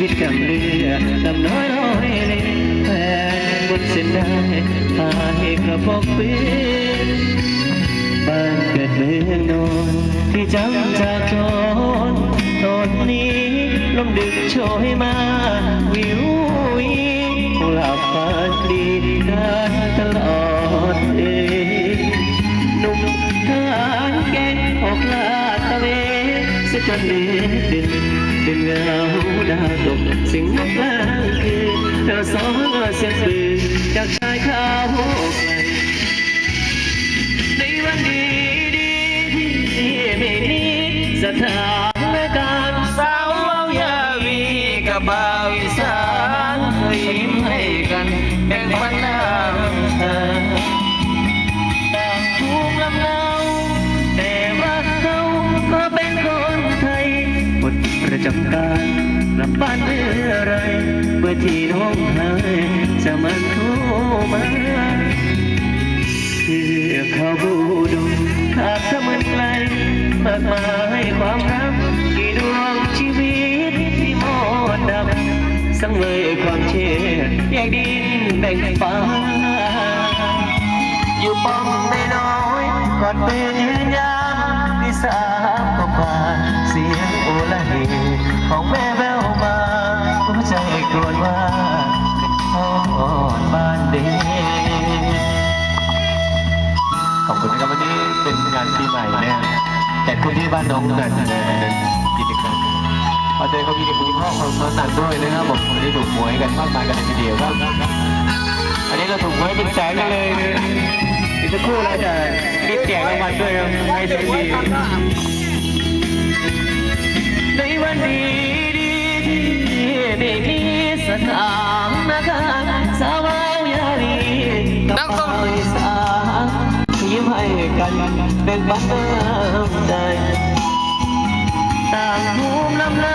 คิดกับเรือลำน้อยร้อยเล่แฟนบนเส้นได้พาให้กระบอกป็นบ้านเกิดเมืองนอนที่จำจากจนตอนนี้ลมดึกโชยมา วิววิคงหลับฝันดีได้ตลอดเองหนุ่มทหารแกงออกลาดตะเวนเสียจนเด็ดเด่น เป็นเงาดาวตกสิ่งนกลางคืนเราสองเสียงปืนจากชายขาวไกลในวันดีดีที่ไม่มีสถานการณ์สาวเอายาวีกับบ่าวอีสานเคยยิ้มให้กันแบ่งปันน้ำ ประจำการกลับบ้านเมื่อไรเมื่อที่น้องหายจะมันโทรมาเพื่อเขาบูดูขาดเสมือนไกลมากมายความรักกี่ดวงชีวิตที่หมดดำสังเวยความเชื่อแยกดินแบ่งฟ้าอยู่ป้อมไม่น้อย ด็กขอบคุณนะครับวันนี้เป็นงานปีใหม่นะแต่คุณที่บ้านน้องนันนะกิจกรรมพอเจอเขามีเด็กคุณพ่อของน้องนันด้วยนะครับผมวันนี้ถูกหวยกันมากมายกันทีเดียวครับอันนี้เราถูกหวยเป็นแสนเลยอีกสักครู่เราจะรีบแจกรางวัลด้วยครับให้เต็มที่ในวันดีดีที่ไม่มีสถานการณ์ กับสาวอีสานยิ้มให้กันแบ่งปันน้ำใจต่างภูมิลำเ